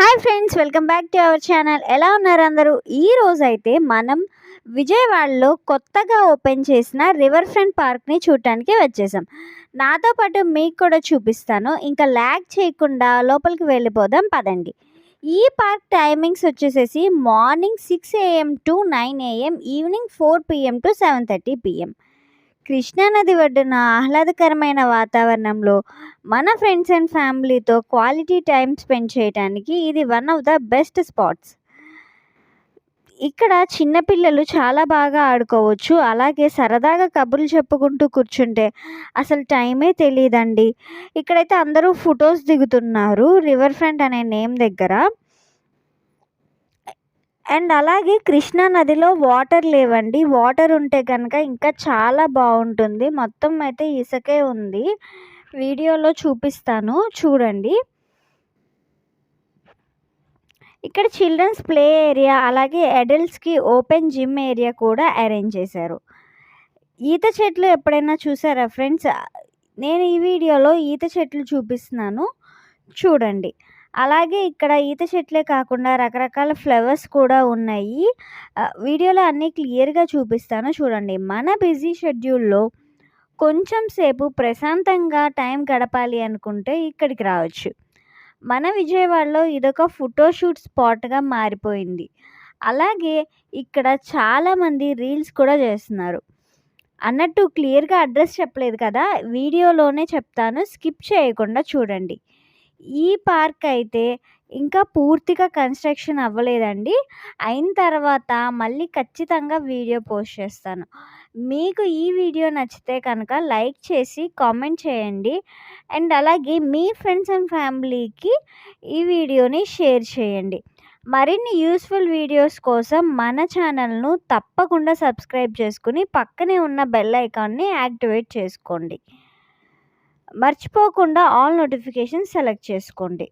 Hi friends welcome back to our channel. ఎలా ఉన్నారు అందరూ? ఈ రోజు అయితే మనం విజయవాడలో కొత్తగా ఓపెన్ చేసిన రివర్ ఫ్రంట్ పార్క్ని చూడటానికి వచ్చేసాం. నాతో పాటు మీకు కూడా చూపిస్తాను. ఇంకా ల్యాగ్ చేయకుండా లోపలికి వెళ్ళిపోదాం పదండి. ఈ పార్క్ టైమింగ్స్ వచ్చేసేసి morning six AM to nine AM evening four PM to seven thirty PM. కృష్ణానది ఒడ్డున ఆహ్లాదకరమైన వాతావరణంలో మన ఫ్రెండ్స్ అండ్ ఫ్యామిలీతో క్వాలిటీ టైం స్పెండ్ చేయడానికి ఇది one of the best spots. ఇక్కడ చిన్నపిల్లలు చాలా బాగా ఆడుకోవచ్చు. అలాగే సరదాగా కబుర్లు చెప్పుకుంటూ కూర్చుంటే అసలు టైమే తెలియదండి ఇక్కడైతే అందరూ ఫొటోస్ దిగుతున్నారు. రివర్ ఫ్రంట్ అనే నేమ్ దగ్గర. అండ్ అలాగే కృష్ణా నదిలో వాటర్ లేవండి. వాటర్ ఉంటే కనుక ఇంకా చాలా బాగుంటుంది. మొత్తం అయితే ఇసుకే ఉంది. వీడియోలో చూపిస్తాను. చూడండి. ఇక్కడ చిల్డ్రన్స్ ప్లే ఏరియా అలాగే అడల్ట్స్కి ఓపెన్ జిమ్ ఏరియా కూడా అరేంజ్ చేశారు. ఈత చెట్లు ఎప్పుడైనా చూసారా ఫ్రెండ్స్? నేను ఈ వీడియోలో ఈత చెట్లు చూపిస్తున్నాను. చూడండి. అలాగే ఇక్కడ ఈత చెట్లే కాకుండా రకరకాల ఫ్లవర్స్ కూడా ఉన్నాయి. వీడియోలో అన్నీ క్లియర్గా చూపిస్తాను చూడండి. మన బిజీ షెడ్యూల్లో కొంచెం సేపు ప్రశాంతంగా టైం గడపాలి అనుకుంటే ఇక్కడికి రావచ్చు. మన విజయవాడలో ఇదొక ఫోటోషూట్ స్పాట్గా మారిపోయింది. అలాగే ఇక్కడ చాలామంది రీల్స్ కూడా చేస్తున్నారు. అన్నట్టు క్లియర్గా అడ్రస్ చెప్పలేదు కదా? వీడియోలోనే చెప్తాను. స్కిప్ చేయకుండా చూడండి. ఈ పార్క్ అయితే ఇంకా పూర్తిగా కన్స్ట్రక్షన్ అవ్వలేదండి. అయిన తర్వాత మళ్ళీ ఖచ్చితంగా వీడియో పోస్ట్ చేస్తాను. మీకు ఈ వీడియో నచ్చితే కనుక లైక్ చేసి కామెంట్ చేయండి. అండ్ అలాగే మీ ఫ్రెండ్స్ అండ్ ఫ్యామిలీకి ఈ వీడియోని షేర్ చేయండి. మరిన్ని యూస్ఫుల్ వీడియోస్ కోసం మన ఛానల్ను తప్పకుండా సబ్స్క్రైబ్ చేసుకుని పక్కనే ఉన్న బెల్ ఐకాన్ని యాక్టివేట్ చేసుకోండి. మర్చిపోకుండా ఆల్ నోటిఫికేషన్ సెలెక్ట్ చేసుకోండి.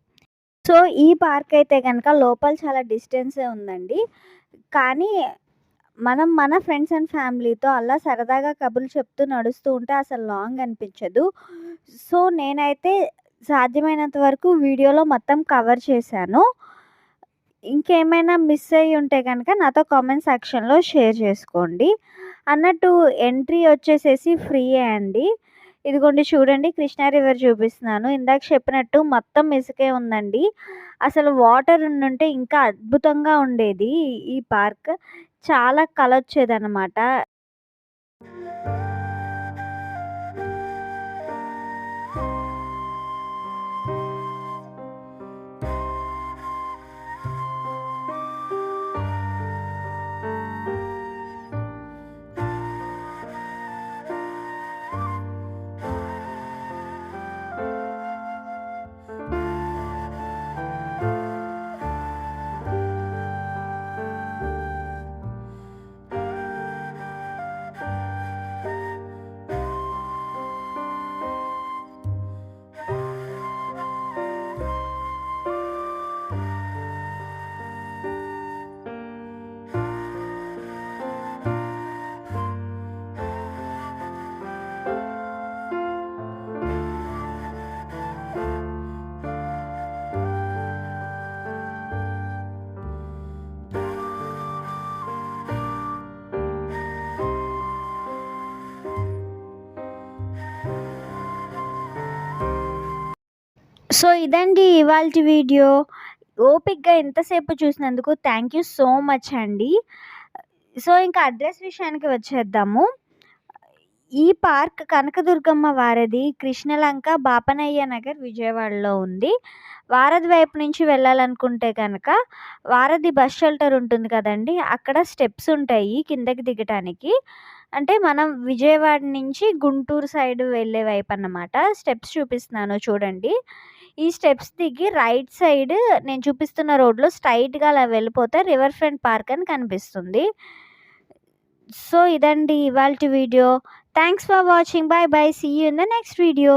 సో ఈ పార్క్ అయితే కనుక లోపల చాలా డిస్టెన్సే ఉందండి. కానీ మనం మన ఫ్రెండ్స్ అండ్ ఫ్యామిలీతో అలా సరదాగా కబుర్లు చెప్తూ నడుస్తూ ఉంటే అసలు లాంగ్ అనిపించదు. సో నేనైతే సాధ్యమైనంత వరకు వీడియోలో మొత్తం కవర్ చేశాను. ఇంకేమైనా మిస్ అయ్యి ఉంటే కనుక నాతో కామెంట్ సెక్షన్లో షేర్ చేసుకోండి. అన్నట్టు ఎంట్రీ వచ్చేసేసి ఫ్రీయే అండి. ఇదిగోండి చూడండి కృష్ణా రివర్ చూపిస్తున్నాను. ఇందాక చెప్పినట్టు మొత్తం ఇసుకే ఉందండి. అసలు వాటర్ ఉండుంటే ఇంకా అద్భుతంగా ఉండేది ఈ పార్క్. చాలా కళ వచ్చేదన్నమాట సో ఇదండి ఇవాళ వీడియో. ఓపిక్గా ఎంతసేపు చూసినందుకు థ్యాంక్ యూ సో మచ్ అండి. సో ఇంకా అడ్రస్ విషయానికి వచ్చేద్దాము. ఈ పార్క్ కనకదుర్గమ్మ వారధి కృష్ణలంక బాపనయ్య నగర్ విజయవాడలో ఉంది. వారధి వైపు నుంచి వెళ్ళాలనుకుంటే కనుక వారధి బస్ షెల్టర్ ఉంటుంది కదండి అక్కడ స్టెప్స్ ఉంటాయి కిందకి దిగటానికి. అంటే మనం విజయవాడ నుంచి గుంటూరు సైడ్ వెళ్ళే వైపు అన్నమాట. స్టెప్స్ చూపిస్తున్నాను చూడండి. ఈ స్టెప్స్ దిగి రైట్ సైడ్ నేను చూపిస్తున్న రోడ్లో స్ట్రైట్గా అలా వెళ్ళిపోతే రివర్ ఫ్రంట్ పార్క్ అని కనిపిస్తుంది. సో ఇదండి ఇవాళ video. Thanks for watching bye bye see you in the next video